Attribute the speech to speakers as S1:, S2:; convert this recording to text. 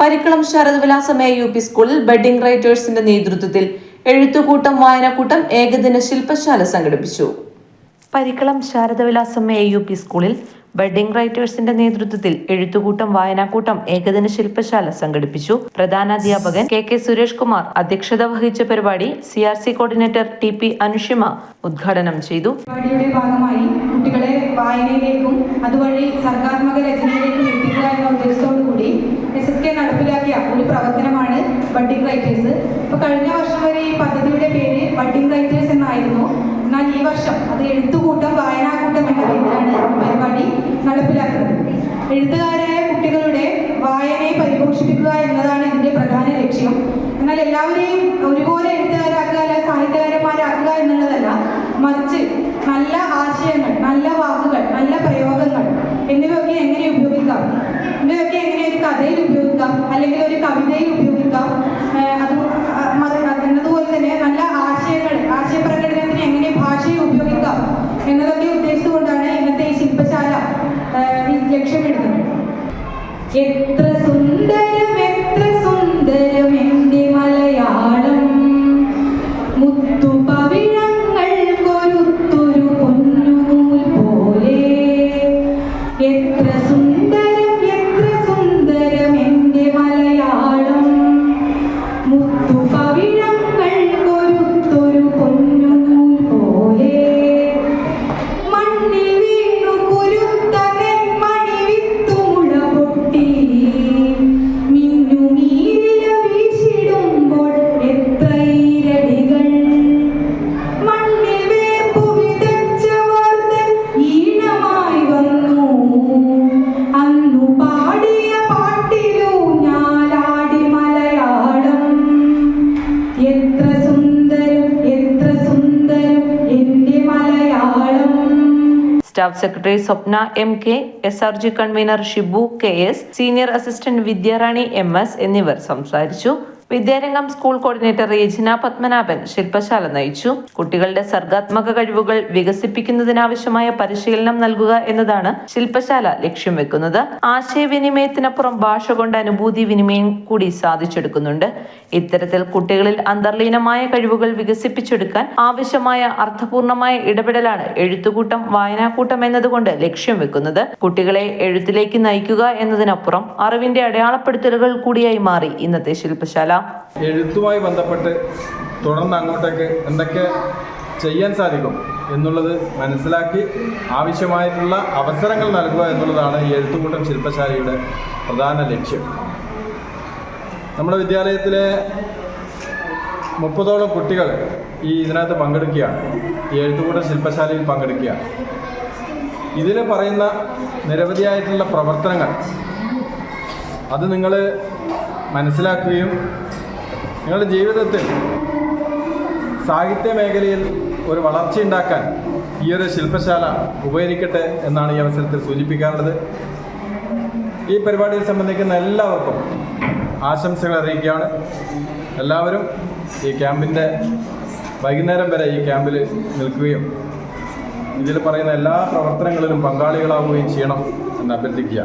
S1: പരിക്കളം ശരദവിലാസമയ U P സ്കൂളിൽ budding റൈറ്റേഴ്സിന്റെ നേതൃത്വത്തിൽ എഴുത്തുകൂട്ടം വായനക്കൂട്ടം ഏകദിന ശില്പശാല സംഘടിപ്പിച്ചു. പരിക്കളം ശാരദവിലാസമ്മ യു പി സ്കൂളിൽ ബെഡിംഗ് റൈറ്റേഴ്സിന്റെ നേതൃത്വത്തിൽ എഴുത്തുകൂട്ടം വായനാക്കൂട്ടം ഏകദിന ശില്പശാല സംഘടിപ്പിച്ചു. പ്രധാനാധ്യാപകൻ കെ കെ സുരേഷ് കുമാർ അധ്യക്ഷത വഹിച്ച പരിപാടി C R C coordinator T P Anushima ഉദ്ഘാടനം ചെയ്തു.
S2: പരിപാടിയുടെ ഭാഗമായി കുട്ടികളെ വായനയിലേക്കും അതുവഴി സർഗാത്മക രചനയിലേക്കും എത്തിക്കുക എന്ന ഉദ്ദേശത്തോടു കൂടി എസ് എസ് കെ നടപ്പിലാക്കിയ ഒരു പ്രവർത്തനമാണ് ബഡിംഗ് റൈറ്റേഴ്സ് ഇപ്പോൾ കഴിഞ്ഞ വർഷം വരെ ഈ പദ്ധതിയുടെ പേര് ബഡിംഗ് റൈറ്റേഴ്സ് എന്നായിരുന്നു. എന്നാൽ ഈ വർഷം അത് എഴുത്തുകൂട്ടം വായനാകൂട്ടം എന്ന പേരിലാണ് പരിപാടി നടപ്പിലാക്കുന്നത്. എഴുത്തുകാരായ കുട്ടികളുടെ വായനയെ പരിപോഷിപ്പിക്കുക എന്നതാണ് ഇതിന്റെ പ്രധാന ലക്ഷ്യം. എന്നാൽ എല്ലാവരെയും ഒരുപോലെ എഴുത്തുകാരാക്കുക അല്ല സാഹിത്യകാരന്മാരാക്കുക എന്നുള്ളതല്ല മറിച്ച് നല്ല ആശയങ്ങൾ നല്ല വാക്കുകൾ നല്ല പ്രയോഗങ്ങൾ എന്നിവയൊക്കെ എങ്ങനെ ഉപയോഗിക്കാം ഇവയൊക്കെ എങ്ങനെ ഒരു കഥയിൽ ഉപയോഗിക്കാം അല്ലെങ്കിൽ ഒരു കവിതയിൽ ഉപയോഗിക്കാം. അത് എന്നതുപോലെ തന്നെ നല്ല ആശയങ്ങൾ ആശയപ്രകടനത്തിന് എങ്ങനെ ഭാഷയെ ഉപയോഗിക്കാം എന്നതൊക്കെ ഉദ്ദേശിച്ചുകൊണ്ടാണ് ഇന്നത്തെ ഈ ശില്പശാല ലക്ഷ്യമിടുന്നത്. എത്ര സുന്ദരം എത്ര സുന്ദരം എന്റെ മലയാളം. മുത്തു പവിഴങ്ങൾ പൊന്നുനൂൽ പോലെ. എത്ര സുന്ദരം
S1: staff secretary Swapna M K S R G convener Shibu K S senior assistant Vidyarani M S എന്നിവർ സംസാരിച്ചു. വിദ്യാരംഗം സ്കൂൾ കോർഡിനേറ്റർ റീജിന പത്മനാഭൻ ശില്പശാല നയിച്ചു. കുട്ടികളുടെ സർഗാത്മക കഴിവുകൾ വികസിപ്പിക്കുന്നതിനാവശ്യമായ പരിശീലനം നൽകുക എന്നതാണ് ശില്പശാല ലക്ഷ്യം വെക്കുന്നത്. ആശയവിനിമയത്തിനപ്പുറം ഭാഷ കൊണ്ട് അനുഭൂതി വിനിമയം കൂടി സാധിച്ചെടുക്കുന്നുണ്ട്. ഇത്തരത്തിൽ കുട്ടികളിൽ അന്തർലീനമായ കഴിവുകൾ വികസിപ്പിച്ചെടുക്കാൻ ആവശ്യമായ അർത്ഥപൂർണമായ ഇടപെടലാണ് എഴുത്തുകൂട്ടം വായനാക്കൂട്ടം എന്നതുകൊണ്ട് ലക്ഷ്യം വെക്കുന്നത്. കുട്ടികളെ എഴുത്തിലേക്ക് നയിക്കുക എന്നതിനപ്പുറം അറിവിന്റെ അടയാളപ്പെടുത്തലുകൾ കൂടിയായി മാറി ഇന്നത്തെ ശില്പശാല.
S3: എഴുത്തുമായി ബന്ധപ്പെട്ട് തുടർന്ന് അങ്ങോട്ടേക്ക് എന്തൊക്കെ ചെയ്യാൻ സാധിക്കും എന്നുള്ളത് മനസ്സിലാക്കി ആവശ്യമായിട്ടുള്ള അവസരങ്ങൾ നൽകുക എന്നുള്ളതാണ് ഈ എഴുത്തുകൂട്ടം ശില്പശാലയുടെ പ്രധാന ലക്ഷ്യം. നമ്മുടെ വിദ്യാലയത്തിലെ മുപ്പതോളം കുട്ടികൾ ഈ ഇതിനകത്ത് പങ്കെടുക്കുകയാണ്. ഈ എഴുത്തുകൂട്ടം ശില്പശാലയിൽ പങ്കെടുക്കുകയാണ്. ഇതിൽ പറയുന്ന നിരവധിയായിട്ടുള്ള പ്രവർത്തനങ്ങൾ അത് നിങ്ങൾ മനസ്സിലാക്കുകയും നിങ്ങളുടെ ജീവിതത്തിൽ സാഹിത്യ മേഖലയിൽ ഒരു വളർച്ചയുണ്ടാക്കാൻ ഈ ഒരു ശില്പശാല ഉപകരിക്കട്ടെ എന്നാണ് ഈ അവസരത്തിൽ സൂചിപ്പിക്കാറുള്ളത്. ഈ പരിപാടിയിൽ സംബന്ധിക്കുന്ന എല്ലാവർക്കും ആശംസകൾ അറിയിക്കുകയാണ്. എല്ലാവരും ഈ ക്യാമ്പിന്റെ വൈകുന്നേരം വരെ ഈ ക്യാമ്പിൽ നിൽക്കുകയും ഇതിൽ പറയുന്ന എല്ലാ പ്രവർത്തനങ്ങളിലും പങ്കാളികളാവുകയും ചെയ്യണം എന്ന് അഭ്യർത്ഥിക്കുക